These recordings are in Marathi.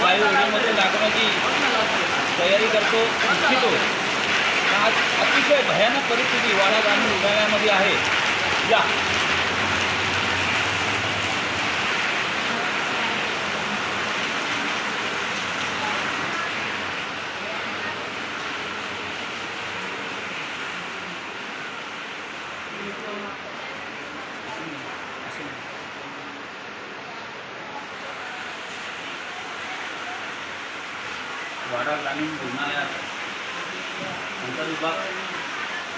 लाईव्ह व्हिडिओमध्ये दाखवण्याची तयारी करतो, इच्छितो. आज अतिशय भयानक परिस्थिती वाडा ग्रामीण रुग्णालयामध्ये आहे. या. वाडा ग्रामीण रुग्णालयात अंतर्विभाग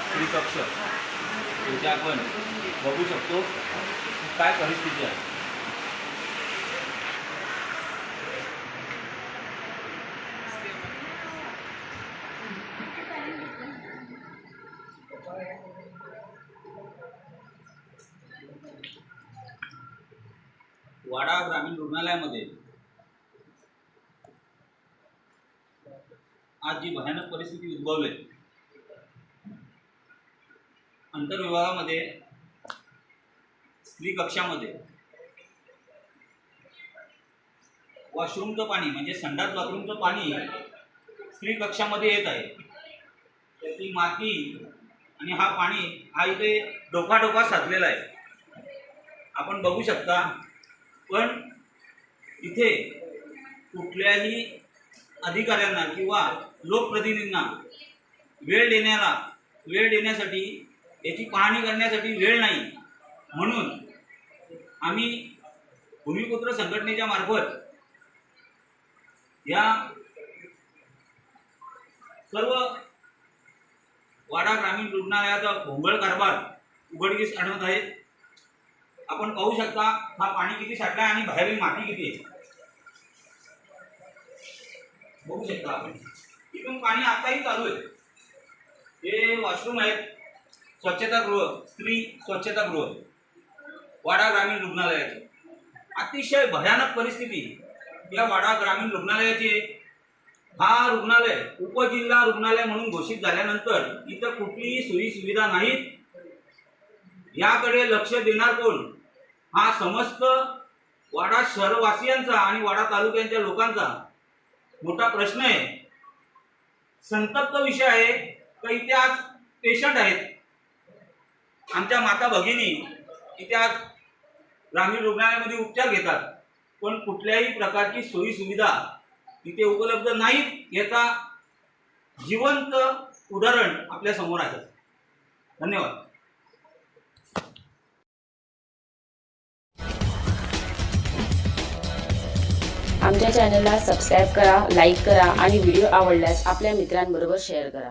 श्री कक्ष इथे म्हणजे आपण बघू शकतो काय परिस्थिती आहे. वाडा ग्रामीण रुग्णालयामध्ये आज जी भयानक परिस्थिती उद्भवली आंतरविभागामध्ये स्त्री कक्षामध्ये वॉशरूमचं पाणी म्हणजे संडास बाथरूमचं पाणी स्त्री कक्षामध्ये येत आहे. त्याची माती आणि हा पाणी हा इथे डोकाडोका साधलेला आहे. आपण बघू शकता पण इथे कुठल्याही अधिकाऱ्यांना किंवा लोकप्रतिनिधींना वेळ देण्याला वेळ देण्यासाठी याची पाहणी करण्यासाठी वेळ नाही. म्हणून आम्ही भूमिपुत्र संघटनेच्या मार्फत या सर्व वाडा ग्रामीण रुग्णालयाचा भोंगळ कारभार उघडकीस आणत आहे. आपण पाहू शकता हा पाणी किती साठला आहे आणि बाहेरील माती किती आहे. बघू शकता आपण. इथून पाणी आताही चालू आहे. हे वॉशरूम आहेत. स्वच्छतागृह स्त्री स्वच्छतागृह. वाडा ग्रामीण रुग्णालयाचे. अतिशय भयानक परिस्थिती. या वाडा ग्रामीण रुग्णालयाची हा रुग्णालय उपजिल्हा रुग्णालय म्हणून घोषित झाल्यानंतर इथं कुठलीही सोयी सुविधा नाहीत. याकडे लक्ष देणार कोण? हा समस्त वाडा शहरवासियांचा आणि वाडा तालुक्यांच्या लोकांचा मोठा प्रश्न आहे. संतप्त विषय आहे. का इथे आज पेशंट आहेत. आमच्या माता भगिनी इथे आज ग्रामीण रुग्णालयामध्ये उपचार घेतात. पण कुठल्याही प्रकारची सोयीसुविधा इथे उपलब्ध नाहीत याचा जिवंत उदाहरण आपल्यासमोर आहे. धन्यवाद. आमच्या चॅनलला सबस्क्राईब करा लाईक करा आणि व्हिडिओ आवडल्यास आपल्या मित्रांबरोबर शेअर करा.